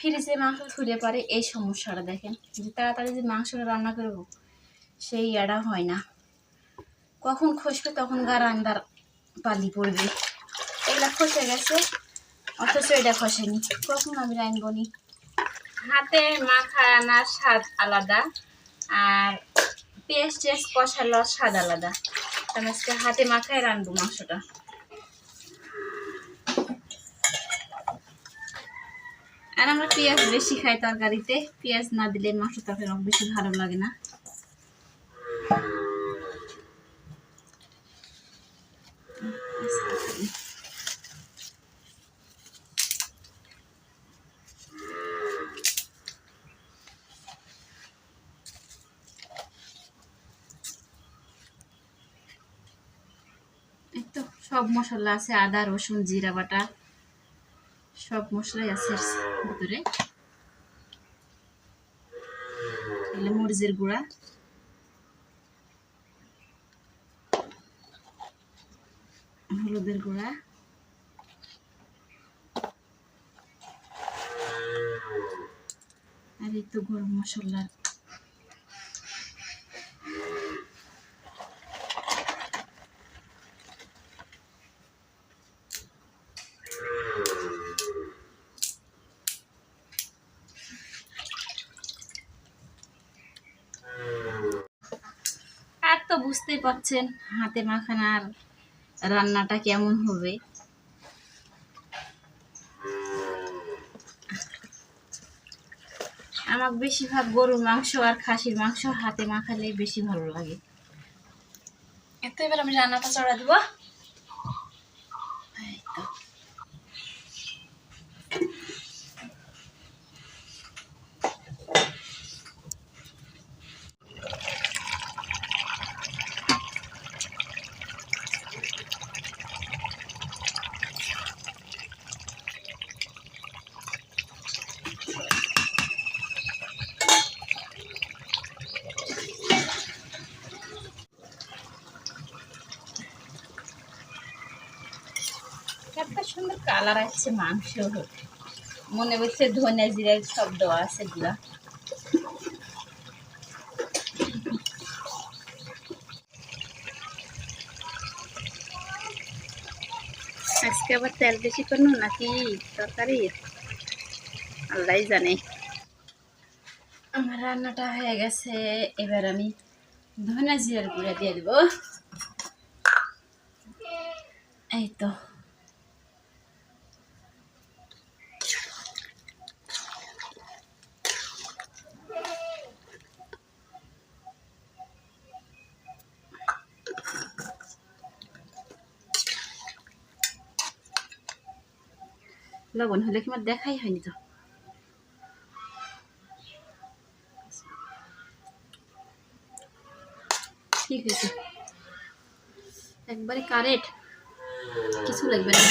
ফ্রিজে মাংস ছুলে পারে, এই সমস্যাটা দেখেন। যে তাড়াতাড়ি যে মাংসটা রান্না করব, সেই এড়া হয় না। কখন খসবে তখন গা রান্নার পালি পড়বে। এগুলা খসে গেছে, অথচ এটা খসেনি। কখন আমি রানবো নি? হাতে মাখা আনার স্বাদ আলাদা, আর পেঁয়াজ টেস্ট কষানোর স্বাদ আলাদা। আমি আজকে হাতে মাখায় রানবো মাংসটা। আর আমরা পেঁয়াজ বেশি খাই তরকারিতে। পেঁয়াজ না দিলে মাংস তরকারি বেশি ভালো লাগে না। সব মশলা আছে, আদা, রসুন, জিরা, বাটা। সব মশলাই আছে ভিতরে। মরিচের গুঁড়া। হলুদের গুঁড়া। আর এই তো গরম মশলার তো বুঝতেই পারছেন হাতে মাখানার রান্নাটা কেমন হবে। আমার বেশিরভাগ গরুর মাংস আর খাসির মাংস হাতে মাখালে বেশি ভালো লাগে। এত এবার আমি রান্নাটা চড়া দিব। এত সুন্দর কালার আসছে মাংস মনে হচ্ছে ধনে জিরার সব দেওয়া আছে এগুলা। আজকে আবার তেল বেশি করল নাকি তরকারি? আল্লাহ জানে। আমার রান্নাটা হয়ে গেছে, এবার আমি ধনে জিরার গুঁড়া দিয়ে দেবো। এই তো। লবণ হলে কি দেখাই হয়নি তো? ঠিক আছে। একবারে কারেট কিছু লাগবে না।